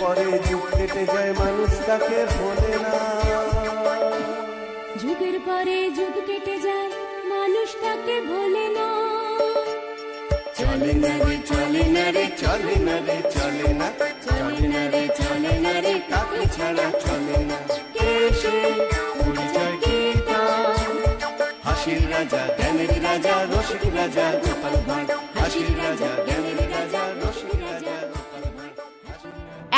পরে যুগ কেটে যায় মানুষ তাকে ভোলে না। যুগের পরে যুগ কেটে যায় মানুষ তাকে ভোলে না। চলে না রে চলে না রে চলে না রে চলে না। চলে না রে চলে না রে কাকে ছাড়া চলে না? কে সে? পরিচয় কি তার? হাসির রাজা জ্ঞানের রাজা রসিক রাজা গোপাল ভাঁড়। হাসির রাজা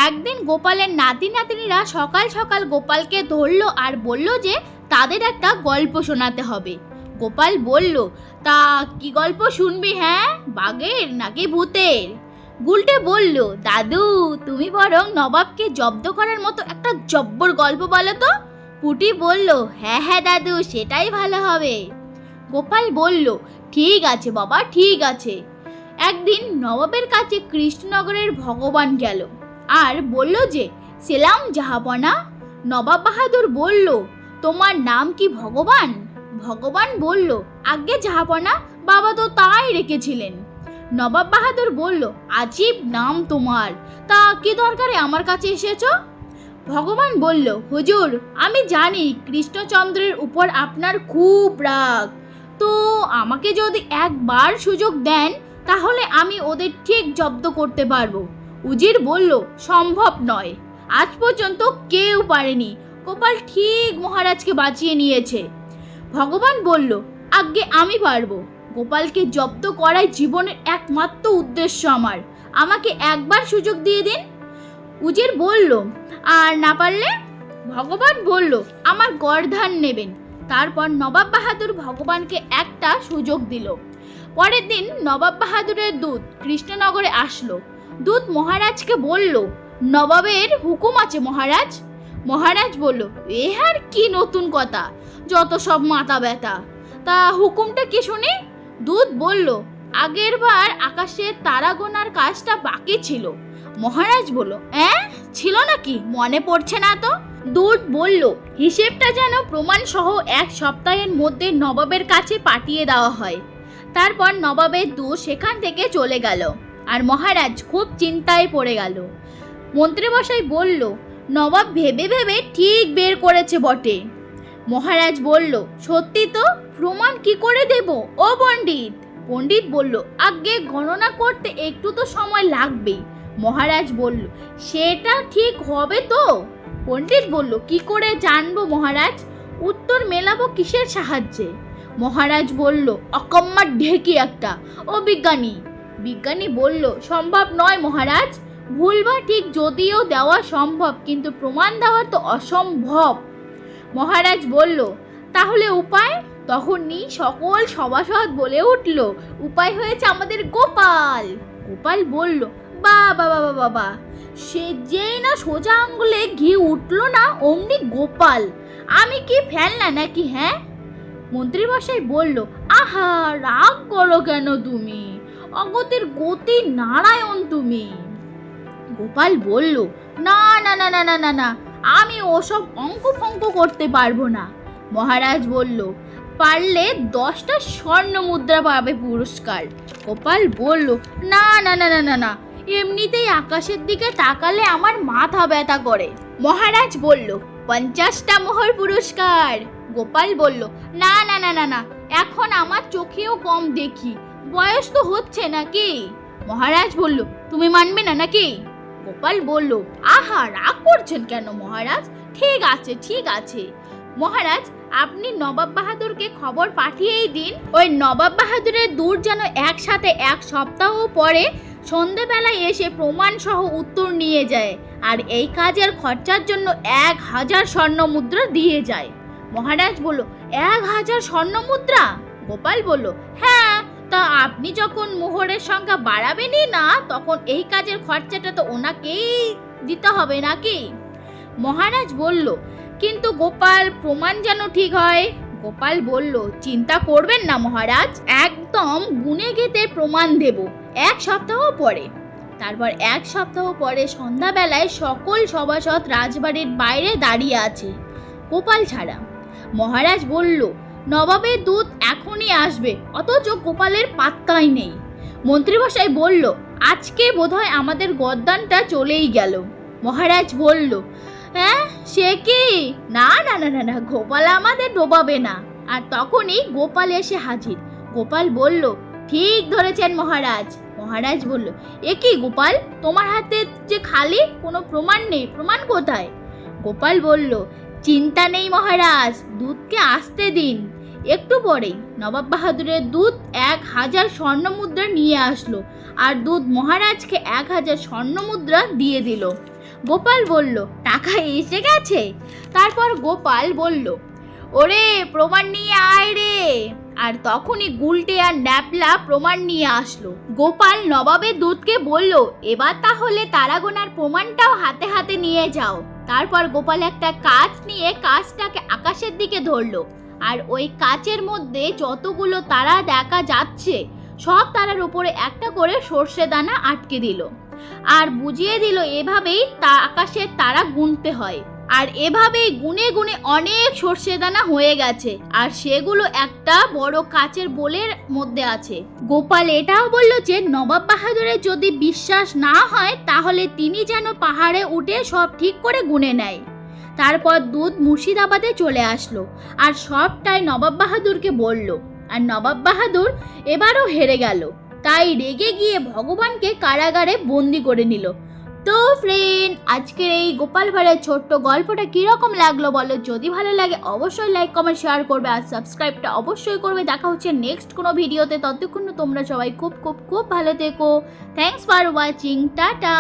একদিন গোপালের নাতি নাতনিরা সকাল সকাল গোপালকে ধরলো আর বলল যে তাদের একটা গল্প শোনাতে হবে। গোপাল বলল, তা কি গল্প শুনবি হ্যাঁ? বাঘের নাকি ভূতের? গুলটে বলল, দাদু, তুমি বরং নবাবকে জব্দ করার মতো একটা জব্বর গল্প বলো তো। পুটি বলল হ্যাঁ হ্যাঁ দাদু, সেটাই ভালো হবে। গোপাল বলল, ঠিক আছে বাবা, ঠিক আছে। একদিন নবাবের কাছে কৃষ্ণনগরের ভগবান গেল। আর বলল যে, সেলাম জাহাপনা নবাব বাহাদুর বলল, তোমার নাম কি ভগবান? ভগবান বলল, আজ্ঞে জাহাপনা বাবা তো তাই রেখেছিলেন। নবাব বাহাদুর বলল, আজীব নাম তোমার, তা কি দরকারে আমার কাছে এসেছ? ভগবান বলল, হুজুর, আমি জানি কৃষ্ণচন্দ্রের উপর আপনার খুব রাগ। তো আমাকে যদি একবার সুযোগ দেন, তাহলে আমি ওদের ঠিক জব্দ করতে পারব। উজির বলল, সম্ভব নয়। আজ পর্যন্ত কেউ পারেনি। গোপাল ঠিক মহারাজকে বাঁচিয়ে নিয়েছে। ভগবান বলল, আজ্ঞে আমি পারব। গোপালকে জব্দ করাই জীবনের একমাত্র উদ্দেশ্য আমার। আমাকে একবার সুযোগ দিয়ে দিন। উজির বলল, আর না পারলে? ভগবান বলল, আমার গর্ধান নেবেন। তারপর নবাব বাহাদুর ভগবানকে একটা সুযোগ দিল। পরের দিন নবাব বাহাদুরের দূত কৃষ্ণনগরে আসলো। দূত মহারাজকে বলল, নবাবের হুকুম আছে মহারাজ? মহারাজ বলল, এ আর কি নতুন কথা, যত সব মাথা ব্যথা। তা হুকুমটা কি শুনি? দূত বলল, আগের বার আকাশের তারা গোনার কাজটা বাকি ছিল। মহারাজ বলল হ্যাঁ ছিল নাকি? মনে পড়ছে না তো? দূত বলল, হিসেবটা যেন প্রমাণ সহ এক সপ্তাহের মধ্যে নবাবের কাছে পাঠিয়ে দেওয়া হয়। তারপর নবাবের দূত সেখান থেকে চলে গেল। আর মহারাজ খুব চিন্তায় পড়ে গেল। মন্ত্রীমশাই বলল, নবাব ভেবে ভেবে ঠিক বের করেছে বটে। মহারাজ বলল, সত্যি তো? প্রমাণ কি করে দেব? ও পণ্ডিত! পণ্ডিত বলল আগে গণনা করতে একটু তো সময় লাগবেই মহারাজ বলল, সেটা ঠিক হবে তো? পণ্ডিত বলল, কি করে জানব মহারাজ? উত্তর মেলাবো কিসের সাহায্যে? মহারাজ বলল অকম্মার ঢেকি একটা, ও বিজ্ঞানী। বিজ্ঞানী বলল, সম্ভব নয় মহারাজ। ভুল বা ঠিক যদিও দেওয়া সম্ভব, কিন্তু প্রমাণ দেওয়া তো অসম্ভব। মহারাজ বলল, তাহলে উপায়? তখনই সকল সভাসদ বলে উঠল, উপায় হয়েছে আমাদের গোপাল। গোপাল বলল, বা বাবা বাবা বাবা সে যেই না সোজা আঙ্গুলে ঘি উঠল না অমনি গোপাল। আমি কি ফেলনা নাকি হ্যাঁ? মন্ত্রীমশাই বলল, আহা, রাগ করো কেন তুমি? অগতির গতি নারায়ণ তুমি গোপাল বলল না না না না না না না আমি ওসব অঙ্ক ফঙ্ক করতে পারব না মহারাজ বলল পারলে দশটা স্বর্ণ মুদ্রা পাবে পুরস্কার গোপাল বলল না না না না না না এমনিতেই আকাশের দিকে তাকালে আমার মাথা ব্যথা করে মহারাজ বলল পঞ্চাশটা মোহর পুরস্কার গোপাল বলল না না না না না এখন আমার চোখেও কম দেখি বয়স তো হচ্ছে নাকি? মহারাজ বলল, তুমি মানবে না নাকি? গোপাল বলল, আহা, রাগ করছেন কেন মহারাজ? ঠিক আছে ঠিক আছে। মহারাজ, আপনি নবাব বাহাদুরকে খবর পাঠিয়েই দিন। ওই নবাব বাহাদুরের দূর যেন একসাথে এক সপ্তাহ পরে সন্ধেবেলায় এসে প্রমাণ সহ উত্তর নিয়ে যায় আর এই কাজের খরচার জন্য এক হাজার স্বর্ণ মুদ্রা দিয়ে যায়। মহারাজ বলল, এক হাজার স্বর্ণ মুদ্রা গোপাল বলল হ্যাঁ তা আপনি যখন মোহরের সংখ্যা বাড়াবেনই না, তখন এই কাজের খরচাটা তো ওনাকেই দিতে হবে নাকি? মহারাজ বলল, কিন্তু গোপাল, প্রমাণ যেন ঠিক হয়। গোপাল বলল, চিন্তা করবেন না মহারাজ, একদম গুনে গেতে প্রমাণ দেব, এক সপ্তাহ পরে। তারপর এক সপ্তাহ পরে সন্ধ্যাবেলায় সকল সভাসদ রাজবাড়ির বাইরে দাঁড়িয়ে আছে, গোপাল ছাড়া। মহারাজ বলল নবাবের দূত এখনই আসবে, অথচ গোপালের পাত্তাই নেই। মন্ত্রীমশাই বলল, আজকে বোধহয় আমাদের গদ্দানটা চলেই গেল। মহারাজ বলল হ্যাঁ সে কি? না না না না না, গোপাল আমাদের ডোবাবে না। আর তখনই গোপাল এসে হাজির। গোপাল বলল, ঠিক ধরেছেন মহারাজ। মহারাজ বলল, এ কি গোপাল? তোমার হাতে যে খালি, কোনো প্রমাণ নেই, প্রমাণ কোথায়? গোপাল বলল, চিন্তা নেই মহারাজ দুধকে আসতে দিন। একটু পরেই নবাব বাহাদুরের দুধ এক হাজার স্বর্ণ মুদ্রা নিয়ে আসলো আর দুধ মহারাজকে এক হাজার স্বর্ণ মুদ্রা দিয়ে দিল। গোপাল বলল, টাকা এসে গেছে? তারপর গোপাল বলল, ওরে, প্রমাণ নিয়ে আয় রে। আর তখনই গুলটে আর ন্যাপলা প্রমাণ নিয়ে আসলো। গোপাল নবাবের দুধকে বলল, এবার তাহলে তারাগোনার প্রমাণটাও হাতে হাতে নিয়ে যাও। তারপর গোপাল একটা কাজ নিয়ে কাজটাকে আকাশের দিকে ধরলো। আর ওই কাচের মধ্যে যতগুলো তারা দেখা যাচ্ছে, সব তারার উপরে একটা করে সর্ষে দানা আটকে দিল। আর বুঝিয়ে দিল এভাবেই তা আকাশের তারা গুনতে হয়। আর এভাবেই গুনে গুনে অনেক সর্ষে দানা হয়ে গেছে। আর সেগুলো একটা বড় কাচের বোলের মধ্যে আছে। গোপাল এটাও বলল যে, নবাব বাহাদুরের যদি বিশ্বাস না হয়, তাহলে তিনি যেন পাহাড়ে উঠে সব ঠিক করে গুনে নেয়। তারপর দুধ মুর্শিদাবাদে চলে আসলো আর সবটাই নবাব বাহাদুরকে বলল। আর নবাব বাহাদুর এবারও হেরে গেল। তাই রেগে গিয়ে ভগবানকে কারাগারে বন্দি করে নিল। তো ফ্রেন্ড আজকের এই গোপাল ভাঁড়ের ছোট্ট গল্পটা কীরকম লাগল বলো? যদি ভালো লাগে অবশ্যই লাইক কমেন্ট শেয়ার করবে আর সাবস্ক্রাইবটা অবশ্যই করবে। দেখা হচ্ছে নেক্সট কোনো ভিডিওতে ততক্ষণ তোমরা সবাই খুব খুব খুব ভালো থেকো। Thanks for watching tata.